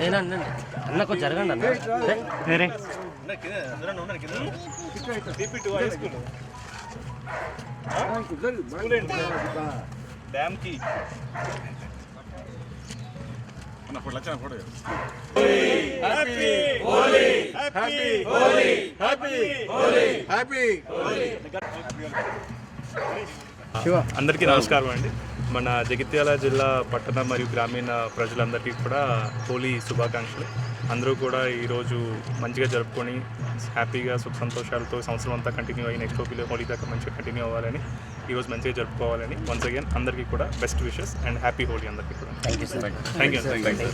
నేనండి అన్న కొంచెం జరగండి అన్న రే. డ్యామ్కి. మన ఫోటో లక్షణ ఫోటో అందరికీ నమస్కారం అండి. మన జగిత్యాల జిల్లా పట్టణ మరియు గ్రామీణ ప్రజలందరికీ కూడా హోలీ శుభాకాంక్షలు. అందరూ కూడా ఈరోజు మంచిగా జరుపుకొని హ్యాపీగా సుఖ సంతోషాలతో సంవత్సరం అంతా కంటిన్యూ అయ్యి నెక్స్ట్ హోలీ హోలీ దాకా మంచిగా కంటిన్యూ అవ్వాలని ఈరోజు మంచిగా జరుపుకోవాలని వన్స్ అగైన్ అందరికీ కూడా best wishes and happy Holi అందరికీ కూడా. Thank you sir thank you